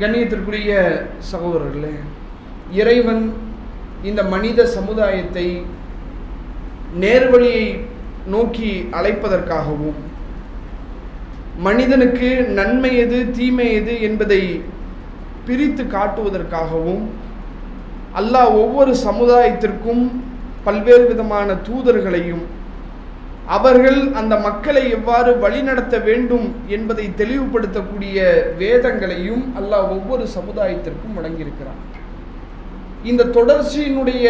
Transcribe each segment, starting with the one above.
கண்ணியத்திற்குரிய சகோதரர்களே இறைவன் இந்த மனித சமுதாயத்தை நேர்வழியை நோக்கி அழைப்பதற்காகவும் மனிதனுக்கு நன்மை எது தீமை எது என்பதை பிரித்து காட்டுவதற்காகவும் அல்லாஹ் ஒவ்வொரு சமுதாயத்திற்கும் பல்வேறு விதமான தூதர்களையும் அவர்கள் அந்த மக்களை எவ்வாறு வழிநடத்த வேண்டும் என்பதை தெளிவுபடுத்தக்கூடிய வேதங்களையும் அல்லாஹ் ஒவ்வொரு சமுதாயத்திற்கும் வழங்கியிருக்கிறான். இந்த தொடர்ச்சியினுடைய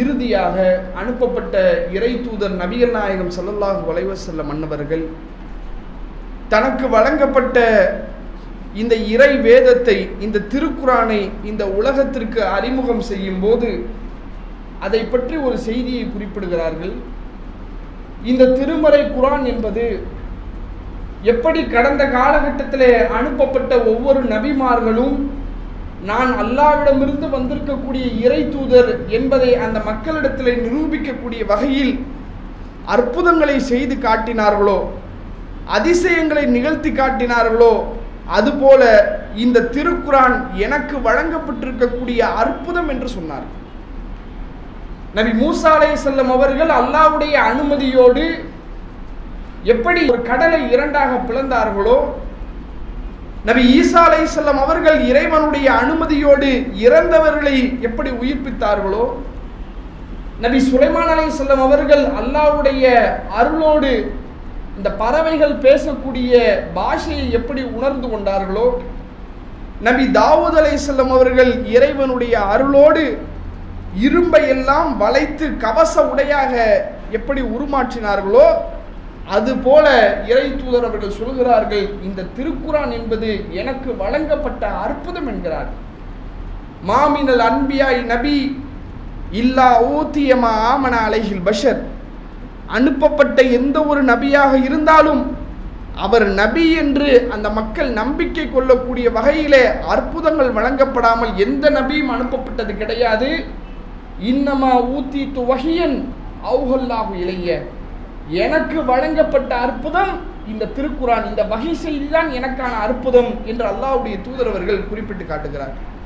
இறுதியாக அனுப்பப்பட்ட இறை தூதர் நபிகள் நாயகம் ஸல்லல்லாஹு வளைவ செல்ல மன்னவர்கள் தனக்கு வழங்கப்பட்ட இந்த இறை வேதத்தை இந்த திருக்குரானை இந்த உலகத்திற்கு அறிமுகம் செய்யும் போது அதை பற்றி ஒரு செய்தியை குறிப்பிடுகிறார்கள். இந்த திருமறை குரான் என்பது எப்படி கடந்த காலகட்டத்தில் அனுப்பப்பட்ட ஒவ்வொரு நபிமார்களும் நான் அல்லாவிடமிருந்து வந்திருக்கக்கூடிய இறை தூதர் என்பதை அந்த மக்களிடத்தில் நிரூபிக்கக்கூடிய வகையில் அற்புதங்களை செய்து காட்டினார்களோ அதிசயங்களை நிகழ்த்தி காட்டினார்களோ அதுபோல இந்த திருக்குரான் எனக்கு வழங்கப்பட்டிருக்கக்கூடிய அற்புதம் என்று சொன்னார் நபி மூசா அலை செல்லம் அவர்கள் அல்லாவுடைய அனுமதியோடு எப்படி ஒரு கடலை இரண்டாக பிளந்தார்களோ நபி ஈசா அலை செல்லம் அவர்கள் இறைவனுடைய அனுமதியோடு இறந்தவர்களை எப்படி உயிர்ப்பித்தார்களோ நபி சுலைமான் அலை செல்லம் அவர்கள் அல்லாவுடைய அருளோடு இந்த பறவைகள் பேசக்கூடிய பாஷையை எப்படி உணர்ந்து கொண்டார்களோ நபி தாவூத் அலை செல்லம் அவர்கள் இறைவனுடைய அருளோடு இரும்பை எல்லாம் வளைத்து கவச உடையாக எப்படி உருமாற்றினார்களோ அதுபோல இறை தூதர் அவர்கள் சொல்கிறார்கள் இந்த திருக்குரான் என்பது எனக்கு வழங்கப்பட்ட அற்புதம் என்கிறார். மாமினல் அன்பியாய் நபி இல்லா ஊத்தியமா ஆமன அலைகில் பஷர். அனுப்பப்பட்ட எந்த ஒரு நபியாக இருந்தாலும் அவர் நபி என்று அந்த மக்கள் நம்பிக்கை கொள்ளக்கூடிய வகையிலே அற்புதங்கள் வழங்கப்படாமல் எந்த நபியும் அனுப்பப்பட்டது கிடையாது. இன்னமா ஊத்தி துவகியன் அவுகல்லாகு இளைய எனக்கு வழங்கப்பட்ட அற்புதம் இந்த திருக்குரான் இந்த வகை செய்திதான் எனக்கான அற்புதம் என்று அல்லாவுடைய தூதரவர்கள் குறிப்பிட்டு காட்டுகிறார்.